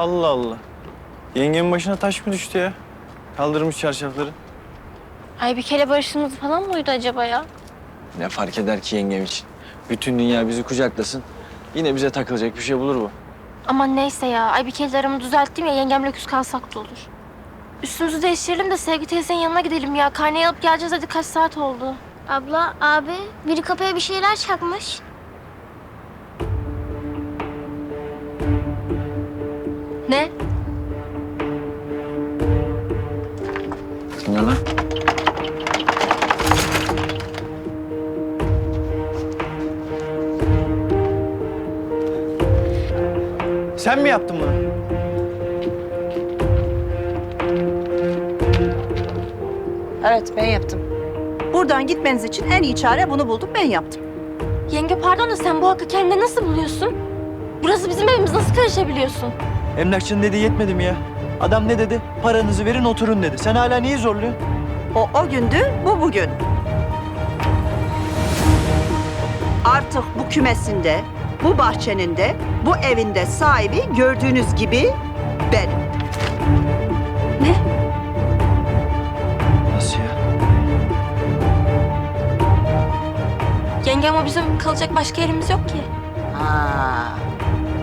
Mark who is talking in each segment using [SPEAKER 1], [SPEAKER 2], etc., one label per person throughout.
[SPEAKER 1] Allah Allah. Yengemin başına taş mı düştü ya? Kaldırmış çarşafları.
[SPEAKER 2] Ay bir kere barıştığımız falan mıydı acaba ya?
[SPEAKER 1] Ne fark eder ki yengem için? Bütün dünya bizi kucaklasın. Yine bize takılacak bir şey bulur bu.
[SPEAKER 2] Aman neyse ya. Ay bir kere aramı düzelttim ya yengemle küs kalsak da olur. Üstümüzü değiştirelim de Sevgi teyzenin yanına gidelim ya. Karneyi alıp geleceğiz hadi kaç saat oldu.
[SPEAKER 3] Abla, abi biri kapıya bir şeyler çakmış.
[SPEAKER 2] Ne?
[SPEAKER 1] Ne lan? Sen mi yaptın bunu?
[SPEAKER 4] Evet ben yaptım. Buradan gitmeniz için en iyi çare bunu bulduk ben yaptım.
[SPEAKER 2] Yenge pardon da sen bu hakkı kendine nasıl buluyorsun? Burası bizim evimiz nasıl karışabiliyorsun?
[SPEAKER 5] Emlakçının dediği yetmedi mi ya? Adam ne dedi? Paranızı verin oturun dedi. Sen hala niye zorluyorsun?
[SPEAKER 4] O o gündü, bu bugün. Artık bu kümesinde, bu bahçenin de, bu evinde sahibi gördüğünüz gibi benim.
[SPEAKER 5] Nasıl ya?
[SPEAKER 2] Yenge ama bizim kalacak başka yerimiz yok ki.
[SPEAKER 6] Ha.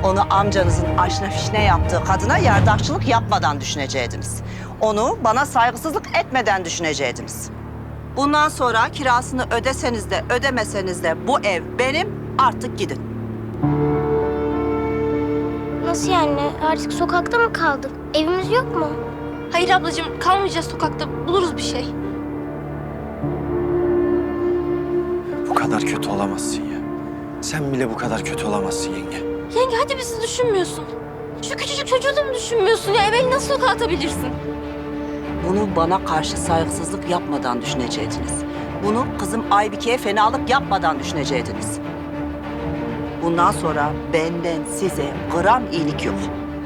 [SPEAKER 6] Onu amcanızın aşna fişne yaptığı kadına yardakçılık yapmadan düşüneceydiniz. Onu bana saygısızlık etmeden düşüneceydiniz.
[SPEAKER 4] Bundan sonra kirasını ödeseniz de ödemeseniz de bu ev benim, artık gidin.
[SPEAKER 3] Nasıl yani? Artık sokakta mı kaldık? Evimiz yok mu?
[SPEAKER 2] Hayır ablacığım kalmayacağız sokakta. Buluruz bir şey.
[SPEAKER 5] Bu kadar kötü olamazsın ya. Sen bile bu kadar kötü olamazsın yenge.
[SPEAKER 2] Yenge hadi bizi düşünmüyorsun. Şu küçücük çocuğu da mı düşünmüyorsun ya? Beni nasıl sokağa atabilirsin?
[SPEAKER 6] Bunu bana karşı saygısızlık yapmadan düşüneceydiniz. Bunu kızım Aybike'ye fenalık yapmadan düşüneceydiniz.
[SPEAKER 4] Bundan sonra benden size gram iyilik yok.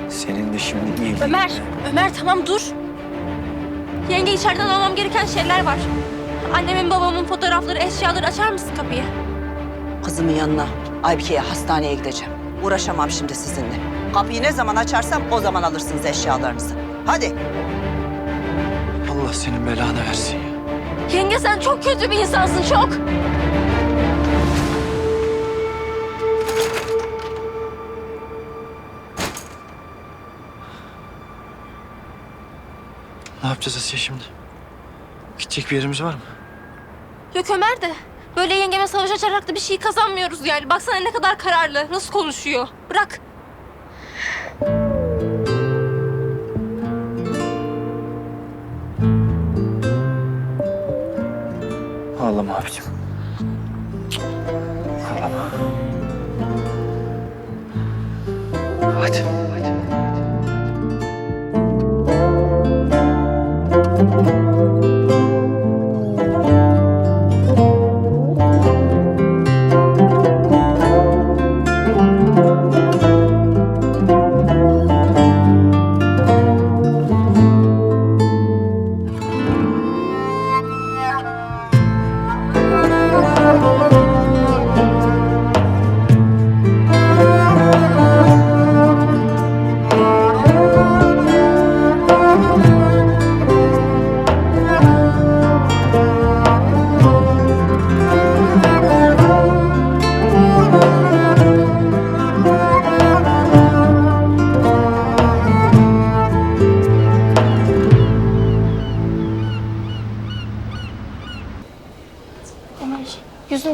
[SPEAKER 5] Senin de şimdi iyi.
[SPEAKER 2] Ömer, Ömer tamam dur. Yenge içeriden almam gereken şeyler var. Annemin babamın fotoğrafları, eşyaları açar mısın kapıyı?
[SPEAKER 6] Kızımın yanına Aybike'ye hastaneye gideceğim. Uğraşamam şimdi sizinle. Kapıyı ne zaman açarsam o zaman alırsınız eşyalarınızı. Hadi.
[SPEAKER 5] Allah senin belanı versin ya.
[SPEAKER 2] Yenge sen çok kötü bir insansın çok.
[SPEAKER 5] Ne yapacağız Asiye şimdi? Gidecek bir yerimiz var mı?
[SPEAKER 2] Yok Ömer de. Böyle yengeme savaş açarak da bir şey kazanmıyoruz yani. Baksana ne kadar kararlı, nasıl konuşuyor. Bırak.
[SPEAKER 5] Ağlama abicim.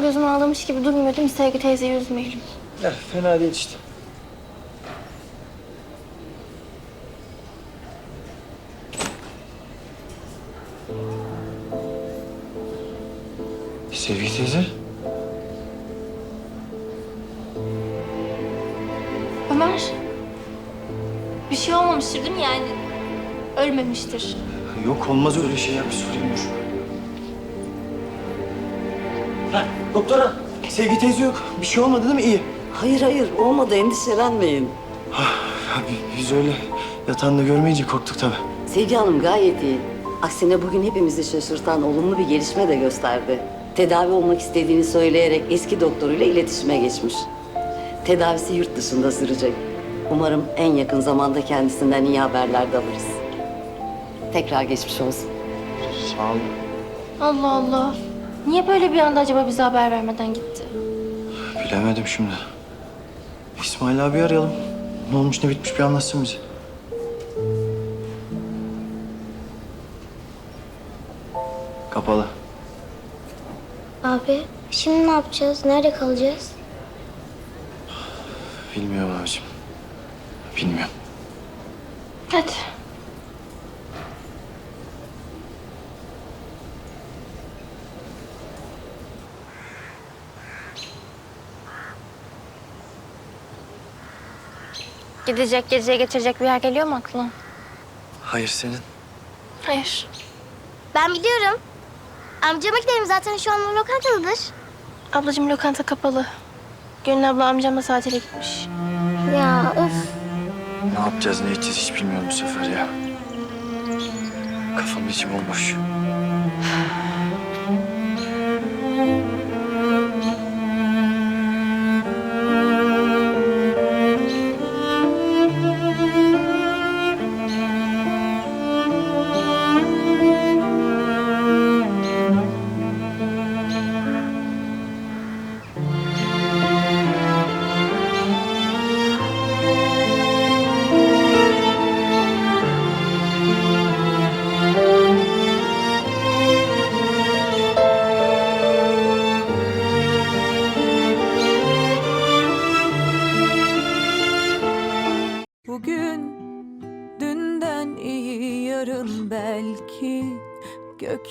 [SPEAKER 2] Gözüm ağlamış gibi durmuyor değil mi? Sevgi teyzeyi üzmeyelim.
[SPEAKER 5] Eh, fena değil işte. Sevgi teyze.
[SPEAKER 2] Ömer, bir şey olmamıştır değil mi yani? Ölmemiştir.
[SPEAKER 5] Yok olmaz öyle şey ya bir sorayım dur. Ha, doktora. Sevgi teyze yok. Bir şey olmadı değil mi? İyi.
[SPEAKER 7] Hayır hayır olmadı endişelenmeyin.
[SPEAKER 5] Abi biz öyle yatağında görmeyince korktuk tabii.
[SPEAKER 7] Sevgi Hanım gayet iyi. Aksine bugün hepimizi şaşırtan olumlu bir gelişme de gösterdi. Tedavi olmak istediğini söyleyerek eski doktoruyla iletişime geçmiş. Tedavisi yurt dışında sürecek. Umarım en yakın zamanda kendisinden iyi haberler de alırız. Tekrar geçmiş olsun.
[SPEAKER 5] Sağ ol.
[SPEAKER 2] Allah Allah. Niye böyle bir anda acaba bize haber vermeden gitti?
[SPEAKER 5] Bilemedim şimdi. İsmail abi arayalım. Ne olmuş ne bitmiş bir anlatsın bize. Kapalı.
[SPEAKER 3] Abi şimdi ne yapacağız? Nerede kalacağız?
[SPEAKER 5] Bilmiyorum abicim. Bilmiyorum.
[SPEAKER 2] Hadi. Gidecek, geceye getirecek bir yer geliyor mu aklına?
[SPEAKER 5] Hayır senin.
[SPEAKER 2] Hayır.
[SPEAKER 3] Ben biliyorum. Amcama gidelim zaten şu an lokantadadır.
[SPEAKER 2] Ablacığım lokanta kapalı. Gönül abla amcamla tatile gitmiş.
[SPEAKER 3] Ya öf.
[SPEAKER 5] Ne yapacağız ne edeceğiz hiç bilmiyorum bu sefer ya. Kafamın içi bomboş.